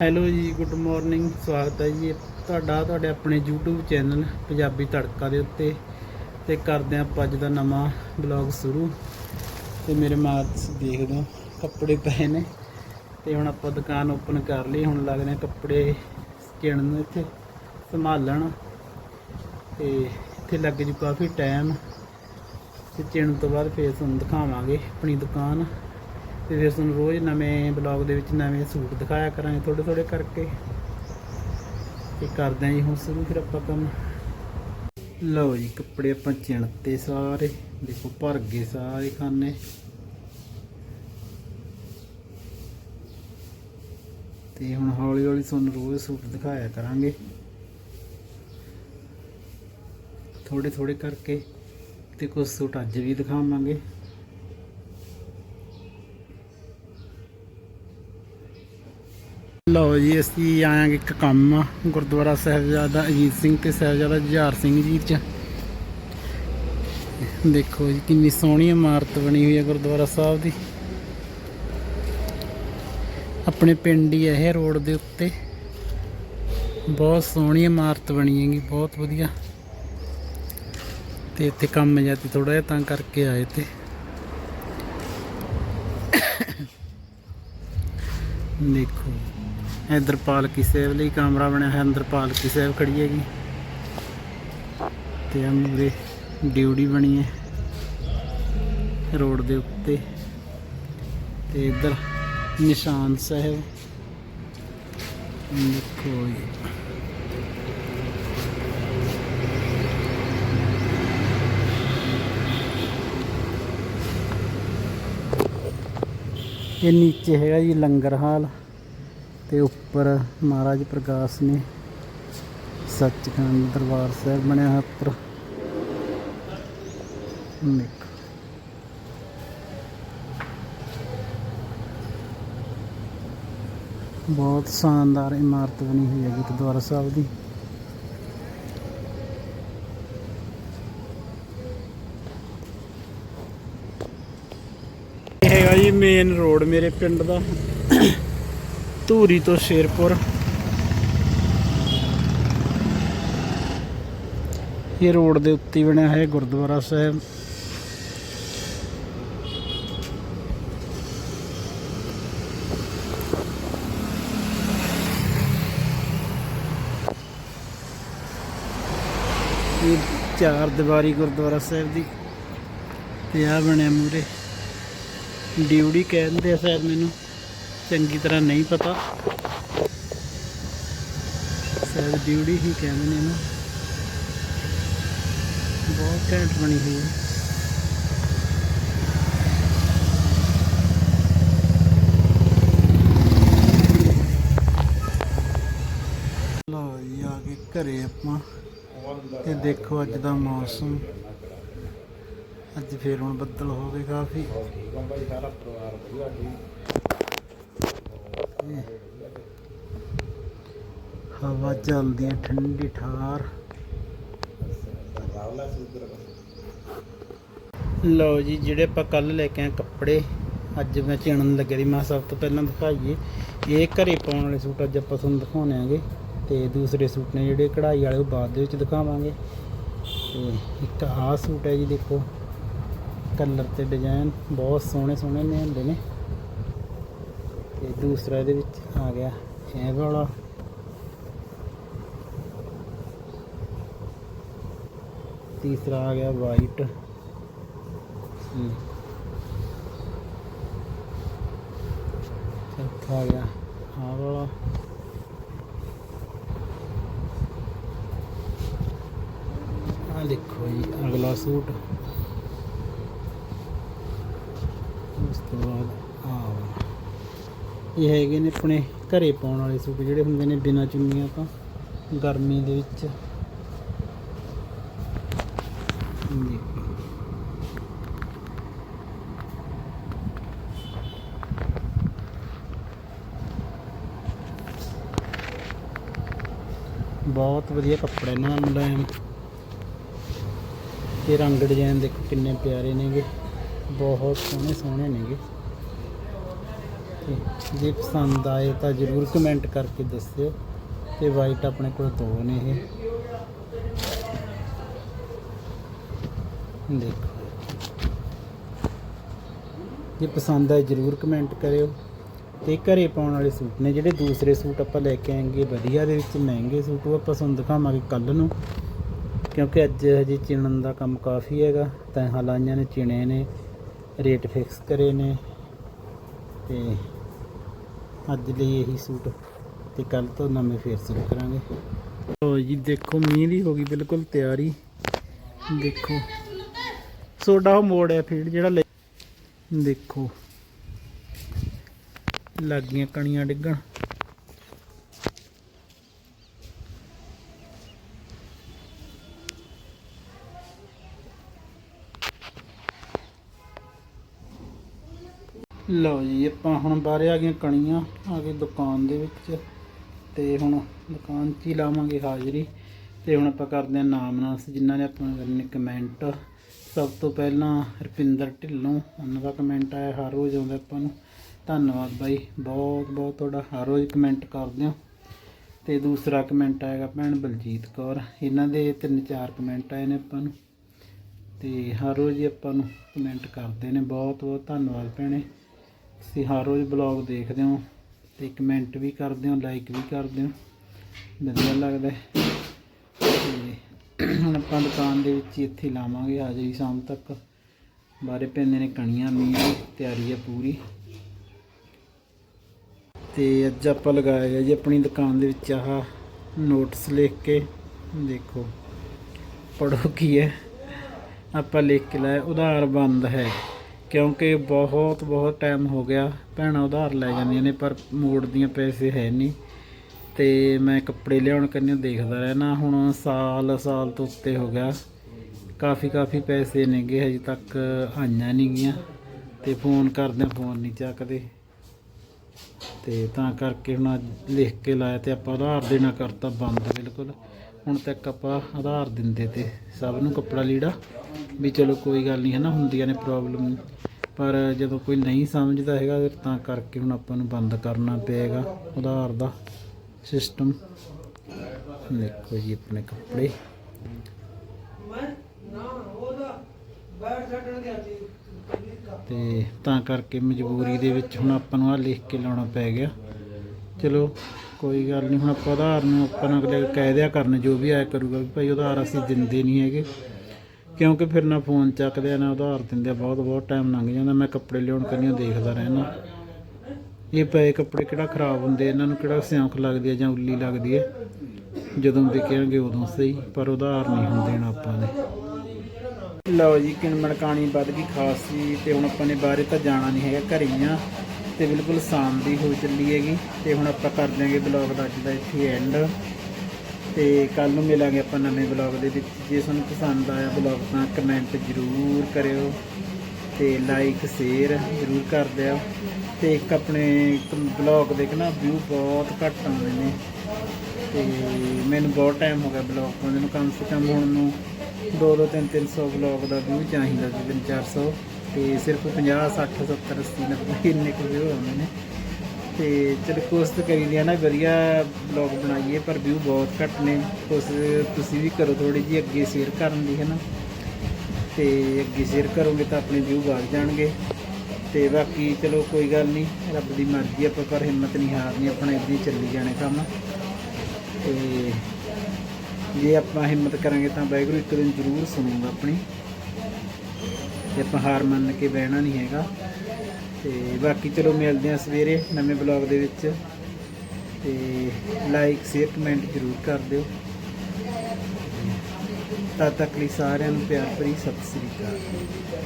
Hello ਜੀ good morning ਸਵਾਗਤ ਹੈ ਜੀ। ਤੁਹਾਡਾ, ਤੁਹਾਡੇ ਆਪਣੇ YouTube ਚੈਨਲ ਪੰਜਾਬੀ ਤੜਕਾ ਦੇ ਉੱਤੇ। ਤੇ ਕਰਦੇ ਹਾਂ ਆਪਾਂ ਅੱਜ ਦਾ ਨਵਾਂ ਬਲੌਗ ਸ਼ੁਰੂ। ਤੇ ਮੇਰੇ ਮਾਰ ਤੁਸੀਂ ਦੇਖਦੇ ਹੋ ਕੱਪੜੇ ਪਏ ਨੇ। ਤੇ ਹੁਣ ਆਪਾਂ ਦੁਕਾਨ ਓਪਨ ਕਰ ਲਈ। ਹੁਣ ਲੱਗਦੇ ਆ ਕੱਪੜੇ ਚਿਣ ਨੂੰ ਇੱਥੇ ਸੰਭਾਲਣ। ਤੇ ਇੱਥੇ ਲੱਗ ਜੂ ਕਾਫੀ ਟਾਈਮ ਤੇ ਚਿਣਨ ਤੋਂ ਬਾਅਦ ਫੇਰ ਤੁਹਾਨੂੰ ਦਿਖਾਵਾਂਗੇ ਆਪਣੀ ਦੁਕਾਨ। ਤੇ ਫਿਰ ਤੁਹਾਨੂੰ ਰੋਜ਼ ਨਵੇਂ ਬਲੌਗ ਦੇ ਵਿੱਚ ਨਵੇਂ ਸੂਟ ਦਿਖਾਇਆ ਕਰਾਂਗੇ ਥੋੜੇ ਥੋੜੇ ਕਰਕੇ। ਤੇ ਕਰਦੇ ਆਂ ਜੀ ਹੁਣ ਸ਼ੁਰੂ, ਫਿਰ ਆਪਾਂ ਕੰਮ। ਲਓ ਜੀ, ਕੱਪੜੇ ਆਪਾਂ ਚਿਣਤੇ ਸਾਰੇ। ਦੇਖੋ, ਭਰ ਗਏ ਸਾਰੇ ਖਾਨੇ। ਤੇ ਹੁਣ ਹੌਲੀ ਹੌਲੀ ਤੁਹਾਨੂੰ ਰੋਜ਼ ਸੂਟ ਦਿਖਾਇਆ ਕਰਾਂਗੇ। ਥੋੜੇ ਥੋੜੇ ਕਰਕੇ ਤੇ ਕੁਝ ਸੂਟ ਅੱਜ ਵੀ ਦਿਖਾਵਾਂਗੇ। ਲਓ ਜੀ ਅਸੀਂ ਆਇਆਂਗੇ ਇੱਕ ਕੰਮ ਆ, ਗੁਰਦੁਆਰਾ ਸਾਹਿਬਜ਼ਾਦਾ ਅਜੀਤ ਸਿੰਘ ਤੇ ਸਾਹਿਬਜ਼ਾਦਾ ਜੁਝਾਰ ਸਿੰਘ ਜੀ ਚ। ਦੇਖੋ ਜੀ ਕਿੰਨੀ ਸੋਹਣੀ ਇਮਾਰਤ ਬਣੀ ਹੋਈ ਹੈ ਗੁਰਦੁਆਰਾ ਸਾਹਿਬ ਦੀ। ਆਪਣੇ ਪਿੰਡ ਹੀ ਹੈ ਇਹ ਰੋਡ ਦੇ ਉੱਤੇ। ਬਹੁਤ ਸੋਹਣੀ ਇਮਾਰਤ ਬਣੀ ਹੈਗੀ ਬਹੁਤ ਵਧੀਆ। ਤੇ ਇੱਥੇ ਕੰਮ ਜਾਂਦੀ ਥੋੜਾ ਜਿਹਾ ਤਾਂ ਕਰਕੇ ਆਏ ਤੇ। ਦੇਖੋ ਇਧਰ ਪਾਲਕੀ ਸਾਹਿਬ ਲਈ ਕਮਰਾ ਬਣਿਆ ਹੈ ਅੰਦਰ ਪਾਲਕੀ ਸਾਹਿਬ ਖੜੀ ਹੈਗੀ। ਤੇ ਆ ਮੂਰੇ ਡਿਊਟੀ ਬਣੀ ਹੈ ਰੋਡ ਦੇ ਉੱਤੇ। ਤੇ ਇਧਰ ਨਿਸ਼ਾਨ ਸਾਹਿਬ। ਦੇਖੋ ਜੀ। ਇਹ ਨੀਚੇ ਹੈਗਾ ਜੀ ਲੰਗਰ ਹਾਲ। ਤੇ ਉੱਪਰ ਮਹਾਰਾਜ ਪ੍ਰਕਾਸ਼ ਨੇ ਸੱਚਖੰਡ ਦਰਬਾਰ ਸਾਹਿਬ ਬਣਿਆ ਹੋਇਆ ਉੱਪਰ। ਦੇਖੋ ਬਹੁਤ ਸ਼ਾਨਦਾਰ ਇਮਾਰਤ ਬਣੀ ਹੋਈ ਹੈ ਗੁਰਦੁਆਰਾ ਸਾਹਿਬ ਦੀ। ਇਹ ਹੈਗਾ ਜੀ ਮੇਨ ਰੋਡ ਮੇਰੇ ਪਿੰਡ ਦਾ। ਧੂਰੀ ਤੋਂ ਸ਼ੇਰਪੁਰ। ਇਹ ਰੋਡ ਦੇ ਉੱਤੇ ਬਣਿਆ ਹੈ ਗੁਰਦੁਆਰਾ ਸਾਹਿਬ। ਇਹ ਚਾਰ ਦੀਵਾਰੀ ਗੁਰਦੁਆਰਾ ਸਾਹਿਬ ਦੀ ਤੇ ਆ ਬਣਿਆ ਮੂਰੇ ਡਿਊਟੀ ਕਹਿੰਦੇ ਆ ਸ਼ਾਇਦ ਮੈਨੂੰ। ਚੰਗੀ ਤਰ੍ਹਾਂ ਨਹੀਂ ਪਤਾ। ਸ਼ਾਇਦ ਡਿਊਟੀ ਹੀ ਕਹਿੰਦੇ ਨੇ। ਇਹਨੂੰ ਬਹੁਤ ਘੈਂਟ ਬਣੀ ਹੋਈ ਹੈ। ਲਓ ਜੀ, ਆ ਕੇ ਘਰੇ ਆਪਾਂ। ਤੇ ਦੇਖੋ ਅੱਜ ਦਾ ਮੌਸਮ। ਅੱਜ ਫੇਰ ਹੁਣ ਬੱਦਲ ਹੋ ਗਏ ਕਾਫੀ। ਹਵਾ ਚੱਲਦੀ ਹੈ ਠੰਡੀ ਠਾਰ। ਲਓ ਜੀ, ਜਿਹੜੇ ਆਪਾਂ ਕੱਲ ਲੈ ਕੇ ਆਏ ਕੱਪੜੇ, ਅੱਜ ਮੈਂ ਚਿਣਨ ਲੱਗਿਆ ਦੀ, ਮੈਂ ਸਭ ਤੋਂ ਪਹਿਲਾਂ ਦਿਖਾਈਏ। ਇਹ ਘਰੇ ਪਾਉਣ ਵਾਲੇ ਸੂਟ ਅੱਜ ਆਪਾਂ ਤੁਹਾਨੂੰ ਦਿਖਾਉਣੇ ਆਗੇ। ਤੇ ਦੂਸਰੇ ਸੂਟ ਨੇ ਜਿਹੜੇ ਕਢਾਈ ਵਾਲੇ, ਉਹ ਬਾਅਦ ਦੇ ਵਿੱਚ ਦਿਖਾਵਾਂਗੇ। ਤੇ ਇੱਕ ਆਹ ਸੂਟ ਹੈ ਜੀ, ਦੇਖੋ। ਕਲਰ ਤੇ ਡਿਜ਼ਾਈਨ ਬਹੁਤ ਸੋਹਣੇ ਸੋਹਣੇ ਨੇ ਹੁੰਦੇ ਨੇ। ਤੇ ਦੂਸਰਾ ਇਹਦੇ ਵਿੱਚ ਆ ਗਿਆ ਇਹ ਵਾਲਾ। ਤੀਸਰਾ ਆ ਗਿਆ ਵਾਈਟ ਚੌਥਾ ਆ ਗਿਆ ਆਹ ਵਾਲਾ। ਆ ਦੇਖੋ ਜੀ, ਅਗਲਾ ਸੂਟ। ਉਸ ਤੋਂ ਬਾਅਦ ਇਹ ਹੈਗੇ ਨੇ ਆਪਣੇ ਘਰੇ ਪਾਉਣ ਵਾਲੇ ਸੂਟ, ਜਿਹੜੇ ਹੁੰਦੇ ਨੇ ਬਿਨਾਂ ਚੁੰਨੀਆਂ ਤੋਂ, ਗਰਮੀ ਦੇ ਵਿੱਚ। ਬਹੁਤ ਵਧੀਆ ਕੱਪੜੇ ਇਹਨਾਂ ਦਾ ਮੁਲਾਇਮ ਤੇ ਰੰਗ ਡਿਜ਼ਾਈਨ ਦੇਖੋ ਕਿੰਨੇ ਪਿਆਰੇ ਨੇਗੇ। ਬਹੁਤ ਸੋਹਣੇ ਸੋਹਣੇ ਨੇਗੇ। ਤੇ ਜੇ ਪਸੰਦ ਆਏ ਤਾਂ ਜਰੂਰ ਕਮੈਂਟ ਕਰਕੇ ਦੱਸਿਓ ਤੇ ਵਾਈਟ ਆਪਣੇ ਕੋਲ ਦੋ ਨੇ ਇਹ। ਦੇਖੋ। ਜੇ ਪਸੰਦ ਆਏ ਜਰੂਰ ਕਮੈਂਟ ਕਰਿਓ। ਤੇ ਘਰੇ ਪਾਉਣ ਵਾਲੇ ਸੂਟ ਨੇ ਜਿਹੜੇ ਦੂਸਰੇ ਸੂਟ ਆਪਾਂ ਲੈ ਕੇ ਆਏਗੇ, ਵਧੀਆ ਦੇ ਵਿੱਚ ਮਹਿੰਗੇ ਸੂਟ, ਉਹ ਆਪਾਂ ਤੁਹਾਨੂੰ ਦਿਖਾਵਾਂਗੇ ਕੱਲ ਨੂੰ। ਕਿਉਂਕਿ ਅੱਜ ਹਜੇ ਚਿਣਨ ਦਾ ਕੰਮ ਕਾਫੀ ਹੈਗਾ, ਤਾਂ ਹਾਲਾਂਆਂ ਨੇ ਚਿਣੇ ਨੇ, ਰੇਟ ਫਿਕਸ ਕਰੇ ਨੇ। ਤੇ ਅੱਜ ਲਈ ਇਹੀ ਸੂਟ ਤੇ ਕੱਲ ਤੋਂ ਨਵੇਂ ਫੇਰ ਸ਼ੁਰੂ ਕਰਾਂਗੇ। ਲੋ ਜੀ, ਦੇਖੋ, ਮੀਂਹ ਦੀ ਹੋ ਗਈ ਬਿਲਕੁਲ ਤਿਆਰੀ। ਦੇਖੋ, ਸੋਡਾ ਉਹ ਮੋੜ ਹੈ ਫੀਡ ਜਿਹੜਾ ਲੈ- ਦੇਖੋ, ਲੱਗ ਗਈਆਂ ਕਣੀਆਂ ਡਿੱਗਣ। ਲਓ ਜੀ, ਆਪਾਂ ਹੁਣ ਬਾਹਰ ਆ ਗਏ ਕਣੀਆਂ, ਆ ਗਏ ਦੁਕਾਨ ਦੇ ਵਿੱਚ ਤੇ ਹੁਣ ਦੁਕਾਨ 'ਚ ਹੀ ਲਾਵਾਂਗੇ ਹਾਜ਼ਰੀ ਤੇ ਹੁਣ ਆਪਾਂ ਕਰਦੇ ਹਾਂ ਨਾਮ ਨਾਸ ਜਿਨ੍ਹਾਂ ਨੇ ਆਪਾਂ ਕਰਨੇ ਕਮੈਂਟ ਸਭ ਤੋਂ ਪਹਿਲਾਂ ਰੁਪਿੰਦਰ ਢਿੱਲੋਂ, ਉਹਨਾਂ ਦਾ ਕਮੈਂਟ ਆਇਆ ਹਰ ਰੋਜ਼ ਆਉਂਦਾ ਆਪਾਂ ਨੂੰ। ਧੰਨਵਾਦ ਬਾਈ, ਬਹੁਤ ਬਹੁਤ ਤੁਹਾਡਾ, ਹਰ ਰੋਜ਼ ਕਮੈਂਟ ਕਰਦੇ ਹੋ। ਤੇ ਦੂਸਰਾ ਕਮੈਂਟ ਆਏਗਾ ਭੈਣ ਬਲਜੀਤ ਕੌਰ, ਇਹਨਾਂ ਦੇ ਤਿੰਨ ਚਾਰ ਕਮੈਂਟ ਆਏ ਨੇ ਆਪਾਂ ਨੂੰ। ਤੇ ਹਰ ਰੋਜ਼ ਹੀ ਆਪਾਂ ਨੂੰ ਕਮੈਂਟ ਕਰਦੇ ਨੇ, ਬਹੁਤ ਬਹੁਤ ਧੰਨਵਾਦ ਭੈਣੇ। ਤੁਸੀਂ ਹਰ ਰੋਜ਼ ਬਲੌਗ ਦੇਖਦੇ ਹੋ ਤੇ ਕਮੈਂਟ ਵੀ ਕਰਦੇ ਹੋ ਲਾਈਕ ਵੀ ਕਰਦੇ ਹੋ। ਵਧੀਆ ਲੱਗਦਾ ਹੈ। ਤੇ ਹੁਣ ਆਪਾਂ ਦੁਕਾਨ ਦੇ ਵਿੱਚ ਹੀ ਇੱਥੇ ਲਾਵਾਂਗੇ ਹਾਜ਼ਰੀ ਸ਼ਾਮ ਤੱਕ। ਬਾਰੇ ਪੈਂਦੇ ਨੇ ਕਣੀਆਂ, ਮੀਂਹ ਦੀ ਤਿਆਰੀ ਹੈ ਪੂਰੀ। ਤੇ ਅੱਜ ਆਪਾਂ ਲਗਾਇਆ ਗਿਆ ਜੀ ਆਪਣੀ ਦੁਕਾਨ ਦੇ ਵਿੱਚ ਆਹ ਨੋਟਸ ਲਿਖ ਕੇ। ਦੇਖੋ ਪੜੋ ਕੀ ਹੈ। ਆਪਾਂ ਲਿਖ ਕੇ ਲਾਇਆ, ਉਧਾਰ ਬੰਦ ਹੈ। ਕਿਉਂਕਿ ਬਹੁਤ ਬਹੁਤ ਟਾਈਮ ਹੋ ਗਿਆ। ਭੈਣਾਂ ਉਧਾਰ ਲੈ ਜਾਂਦੀਆਂ ਨੇ, ਪਰ ਮੋੜਦੀਆਂ ਪੈਸੇ ਹੈ ਨਹੀਂ। ਤੇ ਮੈਂ ਕੱਪੜੇ ਲਿਆਉਣ ਕੰਨੇ ਦੇਖਦਾ ਰਹਿਣਾ ਹੁਣ ਸਾਲ ਸਾਲ ਤੋਂ ਉੱਤੇ ਹੋ ਗਿਆ। ਕਾਫੀ ਕਾਫੀ ਪੈਸੇ ਨੇਗੇ, ਹਜੇ ਤੱਕ ਆਈਆਂ ਨਹੀਂ ਗੀਆਂ ਤੇ ਫੋਨ ਕਰਦੇ ਫੋਨ ਨਹੀਂ ਚੱਕਦੇ। ਤੇ ਤਾਂ ਕਰਕੇ ਹੁਣ ਅੱਜ ਲਿਖ ਕੇ ਲਾਇਆ ਤੇ ਆਪਾਂ ਉਧਾਰ ਦੇਣਾ ਕਰਤਾ ਬੰਦ ਬਿਲਕੁਲ। ਹੁਣ ਤੱਕ ਆਪਾਂ ਆਧਾਰ ਦਿੰਦੇ ਤੇ ਸਭ ਨੂੰ ਕੱਪੜਾ ਲੀੜਾ ਵੀ ਚਲੋ ਕੋਈ ਗੱਲ ਨਹੀਂ ਹੈ ਨਾ ਹੁੰਦੀਆਂ ਨੇ ਪ੍ਰੋਬਲਮ ਪਰ ਜਦੋਂ ਕੋਈ ਨਹੀਂ ਸਮਝਦਾ ਹੈਗਾ, ਫਿਰ ਤਾਂ ਕਰਕੇ ਹੁਣ ਆਪਾਂ ਨੂੰ ਬੰਦ ਕਰਨਾ ਪਏਗਾ ਆਧਾਰ ਦਾ ਸਿਸਟਮ ਦੇਖੋ ਜੀ ਆਪਣੇ ਕੱਪੜੇ। ਤੇ ਤਾਂ ਕਰਕੇ ਮਜਬੂਰੀ ਦੇ ਵਿੱਚ ਹੁਣ ਆਪਾਂ ਨੂੰ ਆ ਲਿਖ ਕੇ ਲਾਉਣਾ ਪੈ ਗਿਆ। ਚਲੋ, ਕੋਈ ਗੱਲ ਨਹੀਂ ਹੁਣ ਆਪਾਂ ਉਧਾਰ ਨੂੰ ਆਪਾਂ ਨੂੰ ਅਗਲੇ ਕਹਿ ਦਿਆ ਕਰਨ ਜੋ ਵੀ ਆਇਆ ਕਰੂਗਾ ਵੀ ਭਾਈ ਉਧਾਰ ਅਸੀਂ ਦਿੰਦੇ ਨਹੀਂ ਹੈਗੇ। ਕਿਉਂਕਿ ਫਿਰ ਨਾ ਫੋਨ ਚੱਕਦੇ ਆ, ਨਾ ਉਧਾਰ ਦਿੰਦੇ ਆ, ਬਹੁਤ ਬਹੁਤ ਟਾਈਮ ਲੰਘ ਜਾਂਦਾ, ਮੈਂ ਕੱਪੜੇ ਲਿਆਉਣ ਕੰਨੀਓ ਦੇਖਦਾ ਰਹਿਣਾ ਇਹ ਪਏ ਕੱਪੜੇ ਕਿਹੜਾ ਖਰਾਬ ਹੁੰਦੇ ਇਹਨਾਂ ਨੂੰ ਕਿਹੜਾ ਸਿਉਂਖ ਲੱਗਦੀ ਹੈ ਜਾਂ ਉੱਲੀ ਲੱਗਦੀ ਹੈ ਜਦੋਂ ਵਿਕਣਗੇ ਉਦੋਂ ਸਹੀ, ਪਰ ਉਧਾਰ ਨਹੀਂ ਹੁੰਦੇ ਦੇਣਾ ਆਪਾਂ ਨੇ। ਲਓ ਜੀ ਕਿਣਮਣ ਕਾਣੀ ਵੱਧ ਗਈ ਖਾਸੀ, ਤੇ ਹੁਣ ਆਪਾਂ ਨੇ ਬਾਹਰੇ ਤਾਂ ਜਾਣਾ ਨਹੀਂ ਹੈਗਾ, ਘਰੇ ਹੀ ਆ। ਤੇ ਬਿਲਕੁਲ ਸ਼ਾਮ ਦੀ ਹੋ ਚੱਲੀ ਹੈਗੀ। ਤੇ ਹੁਣ ਆਪਾਂ ਕਰ ਦਿਆਂਗੇ ਬਲੌਗ ਦਾ ਅੱਜ ਦਾ ਇੱਥੇ ਐਂਡ ਤੇ ਕੱਲ ਨੂੰ ਮਿਲਾਂਗੇ ਆਪਾਂ ਨਵੇਂ ਬਲੌਗ ਦੇ ਵਿੱਚ। ਜੇ ਤੁਹਾਨੂੰ ਪਸੰਦ ਆਇਆ ਬਲੌਗ ਤਾਂ ਕਮੈਂਟ ਜ਼ਰੂਰ ਕਰਿਓ ਤੇ ਲਾਈਕ ਸ਼ੇਅਰ ਜ਼ਰੂਰ ਕਰ ਦਿਓ। ਤੇ ਇੱਕ ਆਪਣੇ ਬਲੌਗ ਦੇ ਨਾ ਵਿਊ ਬਹੁਤ ਘੱਟ ਆਉਂਦੇ ਨੇ। ਤੇ ਮੈਨੂੰ ਬਹੁਤ ਟਾਈਮ ਹੋ ਗਿਆ ਬਲੌਗ ਪਾਉਂਦੇ ਨੂੰ। ਕਮ ਸੇ ਕਮ ਹੁਣ ਨੂੰ 2 2 3 300 ਬਲੌਗ ਦਾ ਵਿਊ ਚਾਹੀਦਾ ਸੀ 3 400 ਤੇ ਸਿਰਫ 50 60 70 80 90 ਇੰਨੇ ਕੁ ਵਿਊ ਆਉਂਦੇ ਨੇ। ਤੇ ਚਲ ਕੋਸ਼ਿਸ਼ ਕਰੀਦੀ ਆ ਨਾ, ਵਧੀਆ ਬਲੌਗ ਬਣਾਈਏ, ਪਰ ਵਿਊ ਬਹੁਤ ਘੱਟ ਨੇ। ਕੋਸ਼ਿਸ਼ ਤੁਸੀਂ ਵੀ ਕਰੋ ਥੋੜੀ ਜੀ ਅੱਗੇ ਸ਼ੇਅਰ ਕਰਨ ਦੀ ਹੈ ਨਾ ਤੇ ਅੱਗੇ ਸ਼ੇਅਰ ਕਰੋਗੇ ਤਾਂ ਆਪਣੇ ਵਿਊ ਵੱਧ ਜਾਣਗੇ। ਤੇ ਬਾਕੀ ਚਲੋ ਕੋਈ ਗੱਲ ਨਹੀਂ ਰੱਬ ਦੀ ਮਰਜ਼ੀ ਆਪਾਂ ਪਰ ਹਿੰਮਤ ਨਹੀਂ ਹਾਰਨੀ ਆਪਣਾ ਇਦਾਂ ਹੀ ਚੱਲੀ ਜਾਣੇ ਕੰਮ। ਤੇ ਜੇ ਆਪਾਂ ਹਿੰਮਤ ਕਰਾਂਗੇ ਤਾਂ ਵਾਹਿਗੁਰੂ ਇੱਕ ਦਿਨ ਜ਼ਰੂਰ ਸੁਣੂਗਾ ਆਪਣੀ। ਤੇ ਆਪਾਂ ਹਾਰ ਮੰਨ ਕੇ ਬਹਿਣਾ ਨਹੀਂ ਹੈਗਾ। ਤੇ ਬਾਕੀ ਚਲੋ ਮਿਲਦੇ ਹਾਂ ਸਵੇਰੇ ਨਵੇਂ ਬਲੌਗ ਦੇ ਵਿੱਚ। ਤੇ ਲਾਈਕ ਸ਼ੇਅਰ ਕਮੈਂਟ ਜ਼ਰੂਰ ਕਰ ਦਿਓ। ਤਦ ਤੱਕ ਲਈ ਸਾਰਿਆਂ ਨੂੰ ਪਿਆਰ ਭਰੀ ਸਤਿ ਸ੍ਰੀ ਅਕਾਲ।